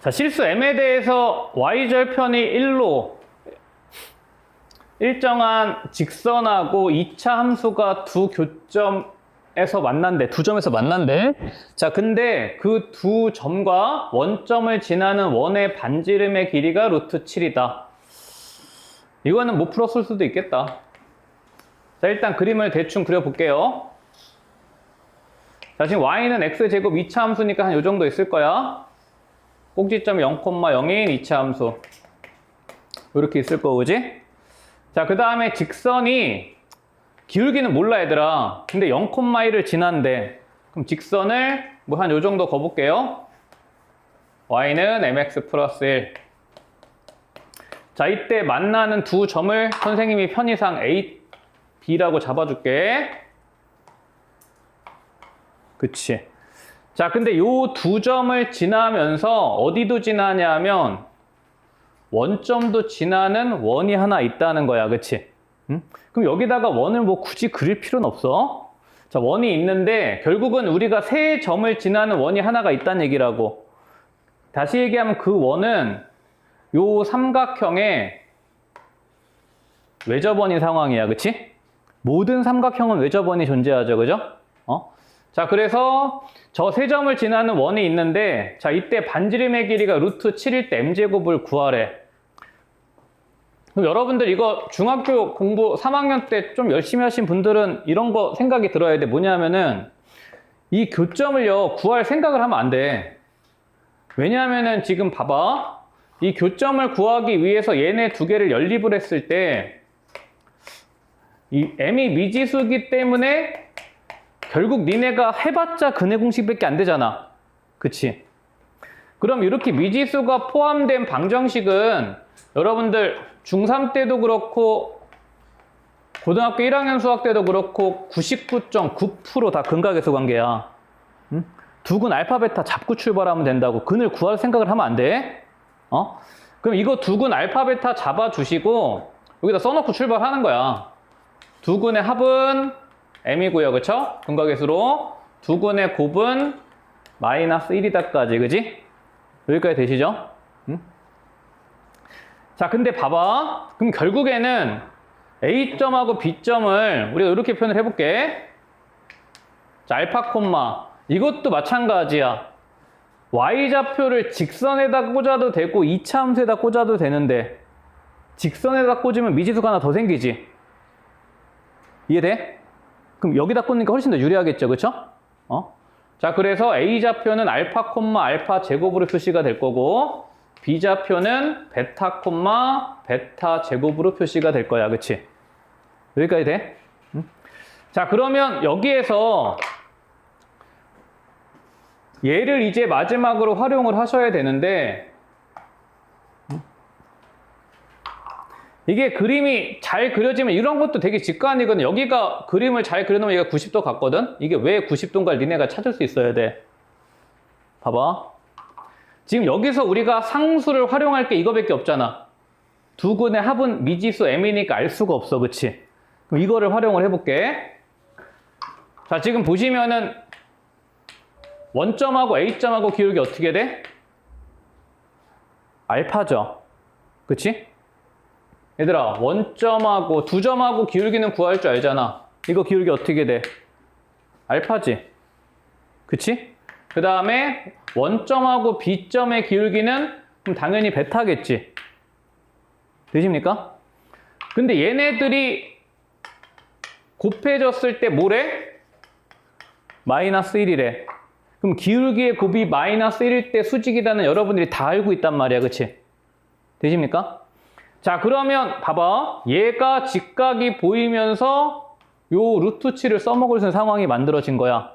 자, 실수 m에 대해서 y절편이 1로 일정한 직선하고 2차 함수가 두 교점에서 만난대. 두 점에서 만난대. 자, 근데 그 두 점과 원점을 지나는 원의 반지름의 길이가 루트 7이다. 이거는 못 풀었을 수도 있겠다. 자, 일단 그림을 대충 그려볼게요. 자, 지금 y는 x제곱 2차 함수니까 한 요 정도 있을 거야. 꼭지점이 0,0인 2차 함수. 이렇게 있을 거고, 그지? 자, 그 다음에 직선이 기울기는 몰라, 얘들아. 근데 0,1을 지난데. 그럼 직선을 뭐 한 요 정도 거볼게요. y는 mx 플러스 1. 자, 이때 만나는 두 점을 선생님이 편의상 A, B라고 잡아줄게. 그치. 자, 근데 요두 점을 지나면서 어디도 지나냐면 원점도 지나는 원이 하나 있다는 거야. 그치? 응? 그럼 여기다가 원을 뭐 굳이 그릴 필요는 없어. 자, 원이 있는데 결국은 우리가 세 점을 지나는 원이 하나가 있다는 얘기라고. 다시 얘기하면 그 원은 요 삼각형의 외접원인 상황이야. 그치? 모든 삼각형은 외접원이 존재하죠. 그죠? 어? 자, 그래서 저 세 점을 지나는 원이 있는데, 자, 이때 반지름의 길이가 루트 7일 때 m제곱을 구하래. 그럼 여러분들 이거 중학교 공부 3학년 때 좀 열심히 하신 분들은 이런 거 생각이 들어야 돼. 뭐냐면은, 이 교점을요, 구할 생각을 하면 안 돼. 왜냐하면은 지금 봐봐. 이 교점을 구하기 위해서 얘네 두 개를 연립을 했을 때, 이 m이 미지수기 때문에 결국 니네가 해봤자 근해 공식밖에 안 되잖아. 그치? 그럼 이렇게 미지수가 포함된 방정식은 여러분들 중3 때도 그렇고 고등학교 1학년 수학 때도 그렇고 99.9%다 근각에서 관계야. 응? 두근 알파 베타 잡고 출발하면 된다고 근을 구할 생각을 하면 안 돼. 어? 그럼 이거 두근 알파 베타 잡아주시고 여기다 써놓고 출발하는 거야. 두근의 합은 m이고요. 그쵸? 근각계수로 두근의 곱은 마이너스 1이다까지. 그지? 여기까지 되시죠? 응? 자, 근데 봐봐. 그럼 결국에는 A점하고 B점을 우리가 이렇게 표현을 해볼게. 자, 알파 콤마. 이것도 마찬가지야. Y좌표를 직선에다 꽂아도 되고 2차 함수에다 꽂아도 되는데 직선에다 꽂으면 미지수가 하나 더 생기지. 이해돼? 그럼 여기다 꽂으니까 훨씬 더 유리하겠죠, 그쵸? 어? 자, 그래서 A좌표는 알파 콤마 알파 제곱으로 표시가 될 거고 B좌표는 베타 콤마 베타 제곱으로 표시가 될 거야, 그치? 여기까지 돼? 응? 자, 그러면 여기에서 얘를 이제 마지막으로 활용을 하셔야 되는데 이게 그림이 잘 그려지면 이런 것도 되게 직관이거든. 여기가 그림을 잘 그려놓으면 얘가 90도 같거든. 이게 왜 90도인가를 니네가 찾을 수 있어야 돼. 봐봐. 지금 여기서 우리가 상수를 활용할 게 이거밖에 없잖아. 두 근의 합은 미지수 m이니까 알 수가 없어. 그치? 그럼 이거를 활용을 해볼게. 자, 지금 보시면은 원점하고 A점하고 기울기 어떻게 돼? 알파죠. 그치? 얘들아 원점하고 두 점하고 기울기는 구할 줄 알잖아 이거 기울기 어떻게 돼? 알파지 그치? 그 다음에 원점하고 B점의 기울기는 그럼 당연히 베타겠지 되십니까? 근데 얘네들이 곱해졌을 때 뭐래? 마이너스 1이래 그럼 기울기의 곱이 마이너스 1일 때 수직이라는 여러분들이 다 알고 있단 말이야 그치? 되십니까? 자, 그러면 봐봐. 얘가 직각이 보이면서 요 루트 7을 써먹을 수 있는 상황이 만들어진 거야.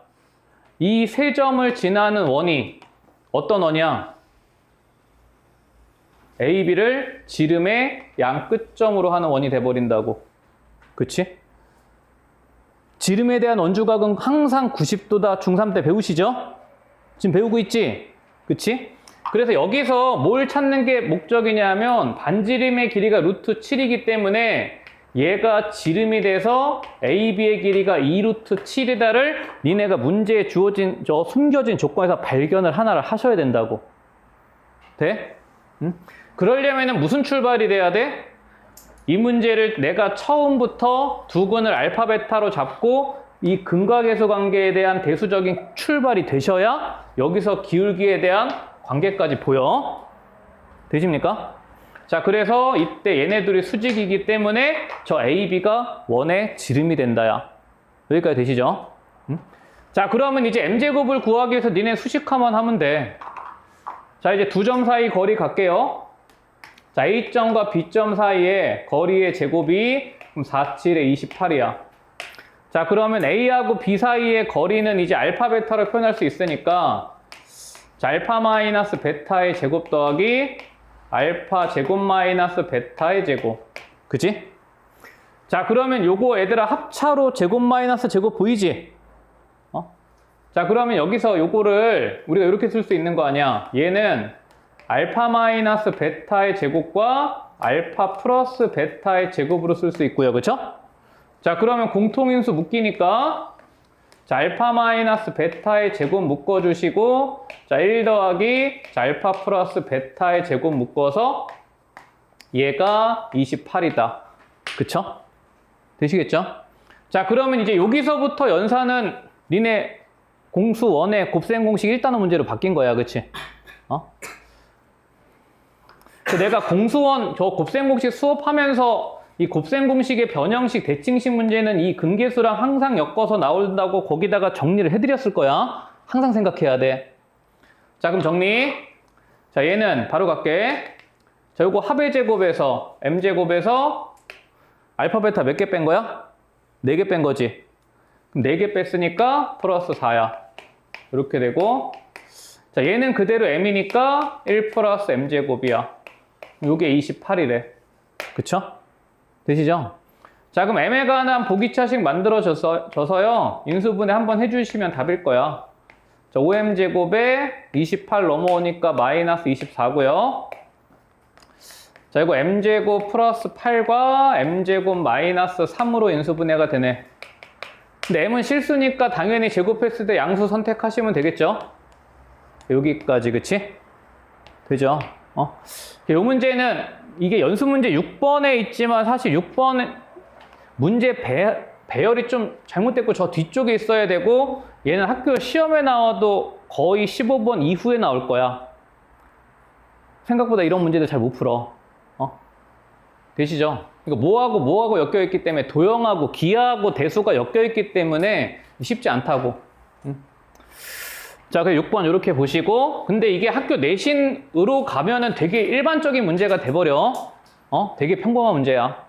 이 세 점을 지나는 원이 어떤 원이야? A, B를 지름의 양 끝점으로 하는 원이 돼버린다고. 그치? 지름에 대한 원주각은 항상 90도다. 중3 때 배우시죠? 지금 배우고 있지? 그치? 그래서 여기서 뭘 찾는 게 목적이냐면 반지름의 길이가 루트 7이기 때문에 얘가 지름이 돼서 AB의 길이가 2루트 7이다를 니네가 문제에 주어진 저 숨겨진 조건에서 발견을 하나를 하셔야 된다고. 돼? 응? 그러려면 무슨 출발이 돼야 돼? 이 문제를 내가 처음부터 두근을 알파 베타로 잡고 이 근과계수 관계에 대한 대수적인 출발이 되셔야 여기서 기울기에 대한 관계까지 보여. 되십니까? 자, 그래서 이때 얘네들이 수직이기 때문에 저 AB가 원의 지름이 된다야. 여기까지 되시죠? 응? 자, 그러면 이제 m제곱을 구하기 위해서 니네 수식화만 하면 돼. 자, 이제 두 점 사이 거리 갈게요. 자, A점과 B점 사이의 거리의 제곱이 4, 7에 28이야. 자, 그러면 A하고 B 사이의 거리는 이제 알파, 베타로 표현할 수 있으니까 자, 알파 마이너스 베타의 제곱 더하기 알파 제곱 마이너스 베타의 제곱. 그지? 자, 그러면 요거 얘들아 합차로 제곱 마이너스 제곱 보이지? 어? 자, 그러면 여기서 요거를 우리가 이렇게 쓸 수 있는 거 아니야? 얘는 알파 마이너스 베타의 제곱과 알파 플러스 베타의 제곱으로 쓸 수 있고요. 그쵸? 자, 그러면 공통인수 묶이니까 자, 알파 마이너스 베타의 제곱 묶어주시고 자, 1 더하기 자, 알파 플러스 베타의 제곱 묶어서 얘가 28이다. 그쵸? 되시겠죠? 자, 그러면 이제 여기서부터 연산은 니네 공수 원의 곱셈 공식 1단원 문제로 바뀐 거야. 그치? 어? 그 내가 공수원 저 곱셈 공식 수업하면서 이 곱셈 공식의 변형식 대칭식 문제는 이 근계수랑 항상 엮어서 나온다고 거기다가 정리를 해드렸을 거야. 항상 생각해야 돼. 자, 그럼 정리. 자, 얘는 바로 갈게. 자, 요거 합의 제곱에서 m 제곱에서 알파 베타 몇 개 뺀 거야? 4개 뺀 거지. 그럼 4개 뺐으니까 플러스 4야. 이렇게 되고 자, 얘는 그대로 m이니까 1 플러스 m 제곱이야. 요게 28이래. 그쵸? 되시죠? 자, 그럼 m에 관한 보기차식 만들어져서요. 인수분해 한번 해주시면 답일 거야. 자, 5m 제곱에 28 넘어오니까 마이너스 24고요. 자, 이거 m 제곱 플러스 8과 m 제곱 마이너스 3으로 인수분해가 되네. 근데 m은 실수니까 당연히 제곱했을 때 양수 선택하시면 되겠죠? 여기까지, 그치? 되죠? 어? 이 문제는 이게 연습 문제 6번에 있지만 사실 6번 문제 배, 배열이 좀 잘못됐고 저 뒤쪽에 있어야 되고 얘는 학교 시험에 나와도 거의 15번 이후에 나올 거야. 생각보다 이런 문제들 잘 못 풀어. 어? 되시죠? 이거 뭐하고 뭐하고 엮여 있기 때문에 도형하고 기하고 대수가 엮여 있기 때문에 쉽지 않다고. 응? 자, 그 6번 이렇게 보시고, 근데 이게 학교 내신으로 가면은 되게 일반적인 문제가 돼버려. 어? 되게 평범한 문제야.